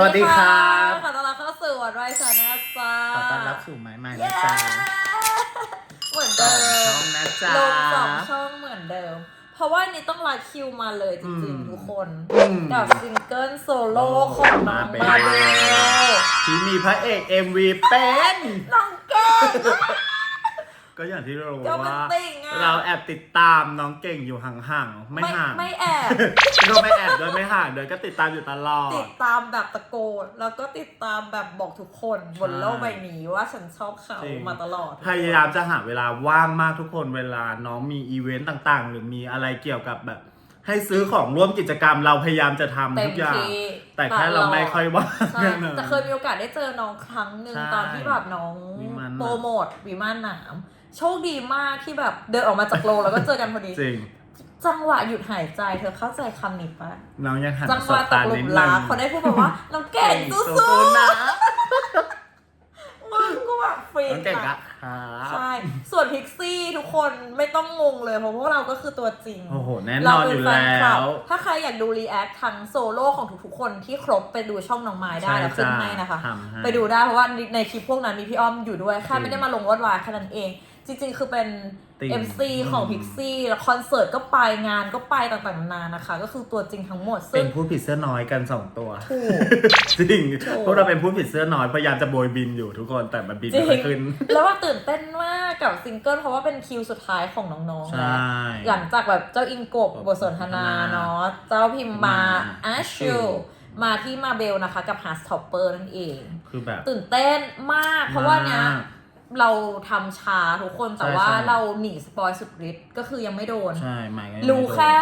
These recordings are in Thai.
สวัสดีครับ ขอต้อนรับเข้าสู่วันไรชาแนลจ้าขอต้อนรับสู่ไม้ใหม่เย้นะจ๊ะเหมือนสอเดิงช่อมงนะจ๊ะ ลงสองช่องเหมือนเดิม เพราะว่านี่ต้องรัดคิวมาเลยจริงอืม ๆทุกคนอืม กับซิงเกิลโซโล่ของน้องมาเบลที่มีพระเอก MV เป็นน้องเก่งก็ อย่างที่เรารู้ก็มันว่า ติ่งอะ เราแอบติดตามน้องเก่งอยู่ห่างๆไม่ห่างไม่แอบ ก็ไม่แอบด้วยไม่ห่างด้วยก็ติดตามอยู่ตลอติด ดตามแบบตะโกน แล้วก็ติดตามแบบบอกทุกคนบนโลกใบนี้ว่าฉันชอบเขาจริง มาตลอด พยายามจะหาเวลาว่างมากทุกคนเวลาน้องมีอีเวนต์ต่างๆ หรือมีอะไรเกี่ยวกับแบบ ให้ซื้อของร่วมกิจกรรมเราพยายามจะทำเต็ทุมกอย่าง ที่แต่แค่เราไม่ค่อยว่างใช่แค่นั้นแต่เคยมีโอกาสได้เจอน้องครั้งหนึ่งใช่ตอนที่แบบน้องวิมานหนาม โปรโมทวิมานหนาม โชคดีมากที่แบบเดินออกมาจากโรงแล้วก็เจอกันพอดี จริง จังหวะหยุดหายใจเธอเข้าใจคำนี้ปะน้องยังหันจังสหวะบตตากหลุนิดมนึรังกเขาได้พูดแบบว่าน้องเก่งสู้สู้ๆนะๆมึงกูแบบฟรีน้องเก่งอะอะครับ ใช่ ส่วนพิกซี่ทุกคนไม่ต้องงงเลยเพราะพวกเราก็คือตัวจริง โอ้โห แน่นเราอนอเป็นยู่แฟนแล้คลับว ถ้าใครอยากดูรีแอคทั้งโซโล่ของทุกๆคนที่ครบไปดูช่องน้องไม้ได้ใช่แล้วขึ้นจ้ะให้นะคะ ทำให้ ไปดูได้เพราะว่าในคลิปพวกนั้นมีพี่อ้อมอยู่ด้วยแค่จริงไม่ได้มาลงวอดวายแค่นั้นเอง จริงๆ คือเป็นจริง MC ของอืมพิกซี่แล้วคอนเสิร์ตก็ไปงานก็ไปต่างๆนานานะคะ ก็คือตัวจริงทั้งหมดเป็ซึ่งนผู้ผิดเสื้อน้อยกันสองตัว ถูก จริงถูกพวกเราเป็นผู้ผิดเสื้อน้อยพยายามจะโบยบินอยู่ทุกคนแต่มันบินจริไม่งค่อยขึ้น แล้วว่าตื่นเต้นมากกับซิงเกิลเพราะว่าเป็นคิวสุดท้ายของน้องๆใช่แล้วหลังจากแบบเจ้าอิงกบบทสนทนาเนาะเจ้าพิมมามาอาชูมาที่มาเบลนะคะ กับ Heart Stopper นั่นเอง คือแบบ ตื่นเต้นมาก เพราะว่าเนี้ยมาก เราทำช้าทุกคนแต่ใช่ว่าใช่ เราหนีสปอยสุดฤทธิ์ก็คือยังไม่โดน ใช่ไม่งั้นรู้ไม่โดน แค่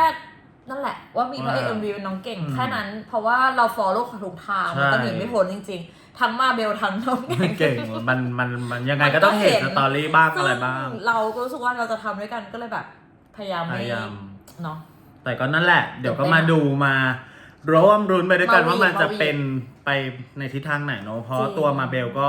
นั่นแหละ ว่ามีพระเอกว่าเอ็มวีเป็นน้องเก่งอืมแค่นั้น เพราะว่าเราฟอลโล่ของทุกทางใช่มันก็หนีไม่พ้นจริง ๆ ทั้งมาเบลทั้งน้องเก่งเก่งมันมันมันยังไงก็ต้องเห็นสตอรี่บ้างซึ่อะไรบ้างเราก็รู้สึกว่าเราจะทำด้วยกันก็เลยแบบ พยายามพไม่ยายาม เนาะ แต่ก็นั่นแหละ เดี๋ยวก็มาดูมาร่วมรุ้นไปด้วยกันมาวีว่ามันจะมาวีเป็นไปในทิศทางไหนเนอะเพราะจริง ตัวมาเบลก็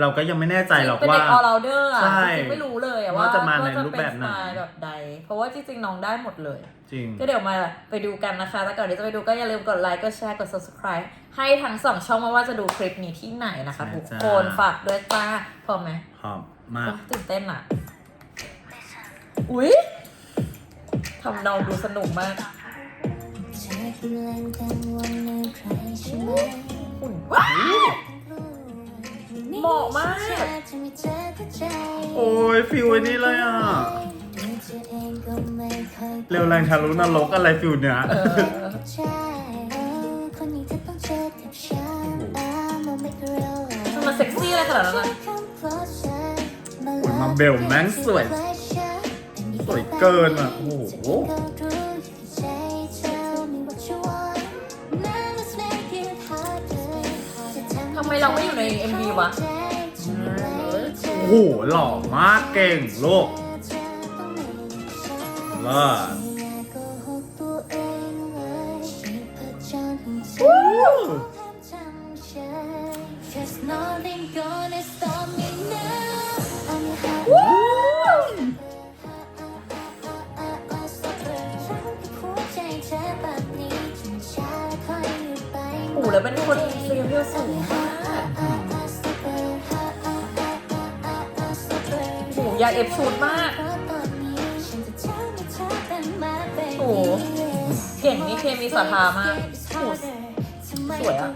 เราก็ยังไม่แน่ใจหรอกเป็นว่าเด็กออลเดอร์อะใช่จริงๆไม่รู้เลยอะว่าว่าจะมาในว่รูปแบบไหนเป็สตล์แบบใด เพราะว่าจริงๆน้องได้หมดเลย จริง ก็เดี๋ยวมาไปดูกันนะคะแต่ก่อนที่จะไปดูก็อย่าลืมกดไลค์ กดแชร์ กด subscribe ให้ทั้งสองช่องไม่ว่าจะดูคลิปนี้ที่ไหนนะคะ ใช่ทุกจ้า คนฝากด้วยจ้าพร้อมไหมหอมมากโอ๊ยตื่นเต้นอะ อุ๊ยทำนองดูสนุกมากเธอกำลังกังวลในใครใช่ไหม หุ่นว้าว เหมาะมากจะไม่เจอเข้าใจโอ้ยฟิลไอ้นี่เลยอะตัวเธอเองก็ไม่ค่อยเร็วแรงทะลุนรกอะไรฟิลเนี้ยเออเข้าใจเออคนนี้เธอต้องเจอกับฉันอะมันไม่เร็วทำไมเซ็กซี่อะไรขนาดนั้นอะโอ้ยมาเบลแม่งสวย สวยเกินอะ โอ้โห เราไม่อยู่ใน MV วะโอ้โหหล่อมากเก่งโลกเลิศ Cause nothing gonna stop me now. I'm your heart. หัวใจเธอแบบนี้จนช้าและค่อยหยุดไปโอ้โหแล้วเป็นคนเสียงเพียวสูงมาก ยากเอฟชูดมาก โอ้โหเก่งนี่เคมีสาธามากโอ้โหสวยอะ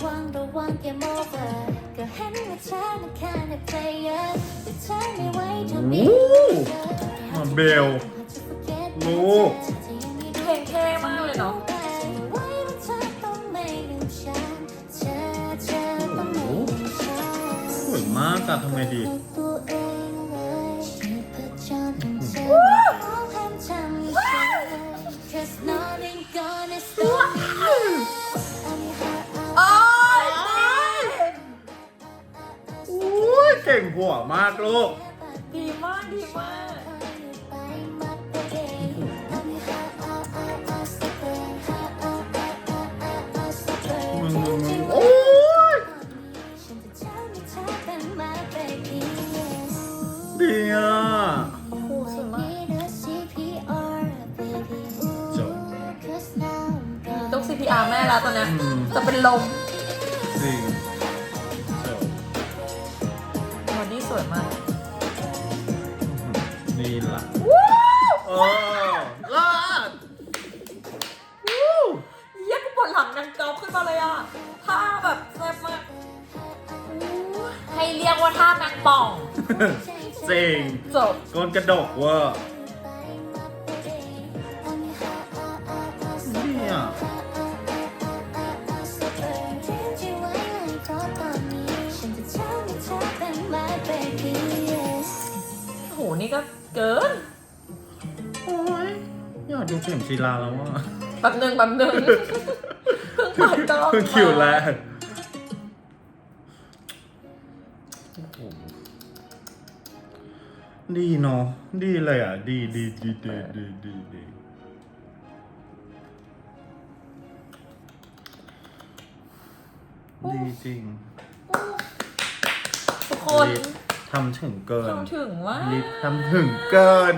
ก็เห็นว่าเธอน่ะแค่ใน player แต่เธอไม่ไหวจะโอ้มีโหมาเบลลูกเพลงเท่มากเลยเนาะสวยมากอะทำไมดี โอ้ยโอ้ยเก่งหัวมากลูก ดีมากดีมาก จริงบอดี้สวยมากนี่ล่ะเออลาดเยี่ยกูปวดหลังนังกรอบขึ้นมาเลยอะท่าแบบแซ่บมากให้เรียกว่าท่านังป่อง จริงจบก้นกระดกว่ร์ เข็มชีลาแล้วว่ะแป๊บหนึ่งแป๊บหนึ่งเพิ่งเปิดกล้องเพิ่งคิวแรกโอ้โหดีเนาะดีเลยอะ ดีดีดีดีดีดีดีดีจริงทุกคนลิฟทำถึงเกิน ทำถึงว่าลิฟทำถึงเกิน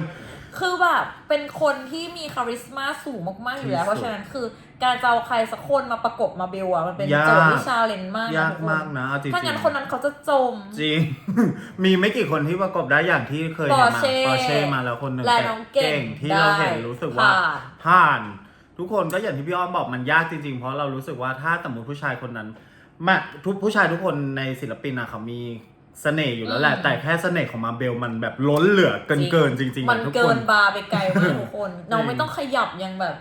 คือแบบเป็นคนที่มีคาริสมาสูงมากๆอยู่แล้ว ที่สุด เพราะฉะนั้นคือการจะเอาใครสักคนมาประกบมาเบลอะมันเป็นยากโจทย์ที่ชาเลนจ์มากนะยากทุคนมากนะเอาจริงๆถ้างั้นคนนั้นเขาจะจม จริง มีไม่กี่คนที่ประกบได้อย่างที่เคยเห็นมา Porsche ปอร์เช่มาแล้วคนหนึ่งและน้องเก่งที่เราเห็นได้รู้สึกว่าผ่าน ผ่าน ทุกคนก็อย่างที่พี่อ้อมบอกมันยากจริงๆ เพราะเรารู้สึกว่าถ้าสมมติผู้ชายคนนั้นมาทุกผู้ชายทุกคนในศิลปินอะเขามี เสน่ห์อยู่แล้วแหละ แต่แค่เสน่ห์ของมาเบลมันแบบล้นเหลือเกินเกินๆจริงๆมันอะทุกเกิคนนบาร์ไปไกลมากทุกคน น้องไม่ต้องขยับยังแบบ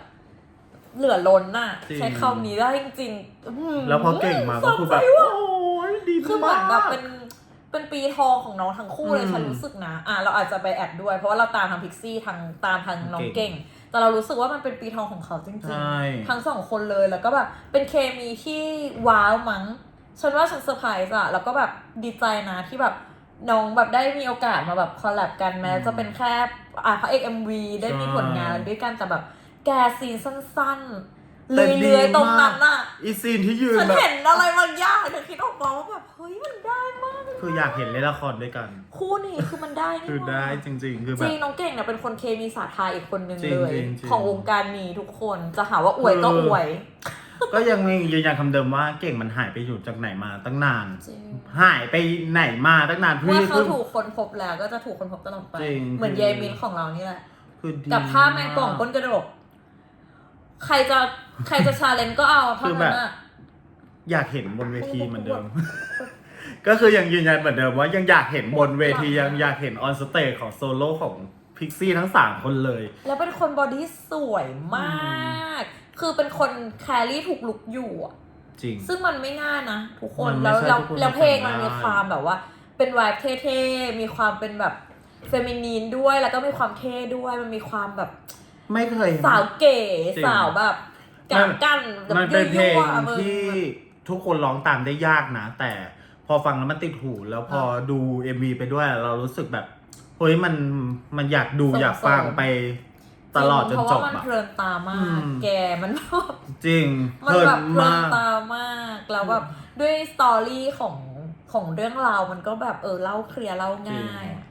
เหลือล้นน่ะจริงใช้คำนี้ได้จริงๆอื้อหือแล้วพอเก่งมาก็คือแบบสะใจว่ะโอ้ยดีคือเหมือนแบบมากเป็นเป็นปีทองของน้องทั้งคู่เลยอืมฉันรู้สึกนะ อะเราอาจจะไปแอบด้วย เพราะว่าเราตามทางพิกซี่ทางตามทางน้องเก่เก่งงแต่เรารู้สึกว่ามันเป็นปีทองของเขาจริงใช่ๆทั้งสองคนเลยแล้วก็แบบเป็นเคมีที่ว้าวมั้ง ฉันว่าฉันเซอร์ไพรส์อะแล้วก็แบบดีใจนะที่แบบน้องแบบได้มีโอกาสมาแบบคอลแลบกันแม้จะเป็นแค่อะพระเอก MV ได้มีผลงานด้วยกันแต่แบบแกซีนสั้นๆแต่ดีเลื่อยๆตรงนั้นอะอีซีนที่ยืนฉันแบบเห็นอะไรบางอย่างฉันคิดออกมาว่าแบบเฮ้ยมันได้มากคืออยากเห็นเล่นละครด้วยกัน คู่นี้คือมันได้นี่คือได้มากจริง ๆ คือจแบริบงน้องเก่งเนี่ยเป็นคนเคมีสาธาอีกคนนึงจริงเลย จริงจริง ของวงการนี้ทุกคนจะหาว่าอวยก็เอออวย ก็ยังยืนยันคำเดิมว่าเก่งมันหายไปอยู่จากไหนมาตั้งนาน จริง หายไปไหนมาตั้งนานเมื่อเขาคือถูกคนพบแล้วก็จะถูกคนพบตลอดไป จริงเหมือนคือเยมินของเรานี่แหละ คือดีกับท่าแมงป่องก้นกระดก ใครจะใครจะชาเลนก็เอาเท่านั้นอะอยากเห็นบนเวทีเหมือนเดิม ก็คือยังยืนยันเหมือนเดิมว่ายังอยากเห็นบนเวทียังอยากเห็นออนสเตจของโซโล่ของพิกซี่ทั้งสามคนเลย แล้วเป็นคนบอดี้สวยมาก คือเป็นคนแครี่ถูกลุกอยู่อะจริง ซึ่งมันไม่ง่ายนะทุกคนมันไม่แล้วใช่แล้วทุกคนแล้วเพลงจะทำมันมีได้ความแบบว่า เป็นวายเท่ๆมีความเป็นแบบเฟมินีนด้วยแล้วก็มีความเท่ด้วยมันมีความแบบไม่เคย สาวเก๋จริง สาวแบบกักันกันแบบมันเป็นเพลงยั่วๆอะมึง ที่ทุกคนร้องตามได้ยากนะ แต่พอฟังแล้วมันติดหู แล้วพอดู MV ไปด้วย เรารู้สึกแบบเฮ้ยมันมันอยากดูส่งอยากฟังเสริม ไป ตลอดจนเพราะจว่าบมันอะเพลินตามากอืมแกมันแบบจริงมันเพลินแบบเพลินมากตามากแล้วแบบด้วยสตอรี่ของของเรื่องราวมันก็แบบเออเล่าเคลียร์เล่าง่ายอะ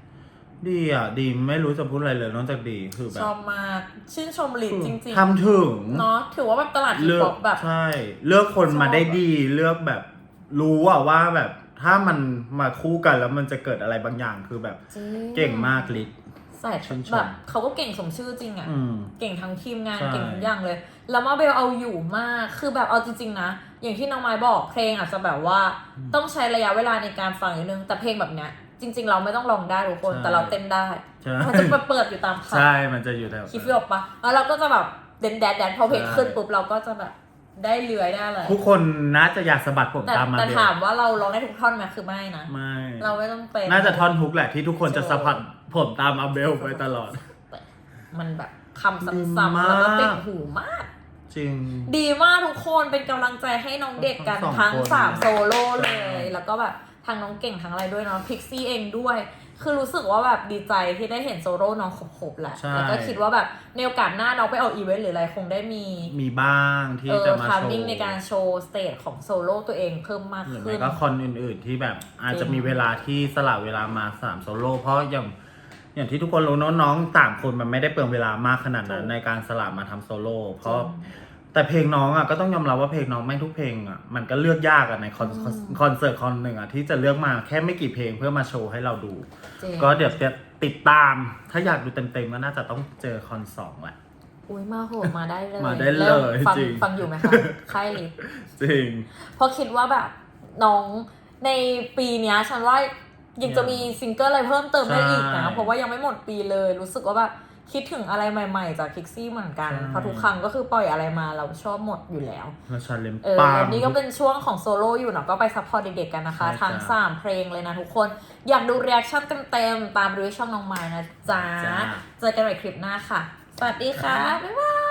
ดีอะ ดีไม่รู้จะพูดอะไรเลยนอกจากดีคือแบชบอบมากชื่นชมลิดจริงทำถึงๆเนาะถือว่าแบบตลาดฮิปเลืฮออกปแบบใช่ เลือกคนมาได้ชอบอะดีเลือกแบบรู้อะว่าแบบถ้ามันมาคู่กันแล้วมันจะเกิดอะไรบางอย่างคือแบบจริงเก่งมากลิศ ใส่ชื่นชมแบบเขาก็เก่งสมชื่อจริงอะ่ะอืมเก่งทั้งทีมงานใช่เก่งทุกอย่างเลย แล้วมาเบลเอาอยู่มากคือแบบเอาจริงๆนะ อย่างที่น้องไม้บอกเพลงอาจจะแบบว่าต้องใช้ระยะเวลาในการฟังนิดนึงแต่เพลงแบบเนี้ยจริง ๆ เราไม่ต้องลองได้ทุกคนใช่แต่เราเต้นได้ใช่มันจะไปเปิดอยู่ตามผับใช่มันจะอยู่แถวคิดไม่ออกปะแล้วเราก็จะแบบเดนแดนแดนพอเพลงใช่ขึ้นปุ๊บเราก็จะแบบได้เลื้อยได้เลยทุกคนน่าจะอยากสะบัดผมแต่ตามมาแต่เบลถามว่าเราร้องได้ทุกท่อนไหมคือไม่นะไม่เราไม่ต้องเป็นน่าจะท่อนฮุกแหละที่ทุกคนจะสะบัด ผมตามอาเบลไปตลอด มันแบบคำดีซ้ำมากๆแล้วก็ติดหูมาก จริง ดีมากทุกคนเป็นกำลังใจให้น้องเด็กกันทั้งสองทั้งคนสามโซโล่เลใช่ยแล้วก็แบบทางน้องเก่งทั้งอะไรด้วยเนาะพิกซี่เองด้วย คือรู้สึกว่าแบบดีใจที่ได้เห็นโซโล่น้องครบๆแหละใช่แล้วก็คิดว่าแบบในโอกาสหน้าน้องไปออกอีเวนต์หรืออะไรคงได้มีมีบ้างที่เออจะมาทามโชมิ่งว์ในการโชว์สเตจของโซโล่ตัวเองเพิ่มมากหรือขึ้ไม่นก็คอนอื่นๆที่แบบอาจจะจริงมีเวลาที่สละเวลามาสามโซโล่เพราะอย่าง อย่างที่ทุกคนรู้เนอะน้องต่างคนมันไม่ได้เปลืองเวลามากขนาดนั้นถูก ในการสละมาทำโซโล่เพราะ แต่เพลงน้องอะก็ต้องยอมรับว่าเพลงน้องไม่งทุกเพลงอะมันก็เลือกยากอะในคอนอืมคอนเสิร์ตคอนหนึ่งอะที่จะเลือกมาแค่ไม่กี่เพลงเพื่อมาโชว์ให้เราดู จริงก็เดี๋ยวจะติดตาม ถ้าอยากดูเต็มๆก็น่าจะต้องเจอคอนสองแหละ อุ้ยมาโหมาได้เลยมาได้เลยริ่ฟังจริง ฟังอยู่ไหมคะค่ายลิศจริง เพราะคิดว่าแบบน้องในปีเนี้ยฉันว่า ยังจะมีซิงเกิลอะไรเพิ่มเติมได้อีกนะใช่เพราะว่ายังไม่หมดปีเลย รู้สึกว่าแบบคิดถึงอะไรใหม่ๆ จากพิกซี่เหมือนกันใช่เพราะทุกครั้งก็คือปล่อยอะไรมาเราชอบหมดอยู่แล้วแล้วชาเลมเออปังอันนี้ก็เป็นช่วงของโซโล่อยู่เนาะก็ไปซัพพอร์ตเด็กๆกันนะคะใช่ทั้งจ้ะ3เพลงเลยนะทุกคน อยากดูเรีแอคชั่นเต็มๆ ตามดูที่ช่องน้องไม้นะจ๊ะจ้ะเจอกันใหม่คลิปหน้าค่ะ สวัสดีค่ะ บ๊ายบาย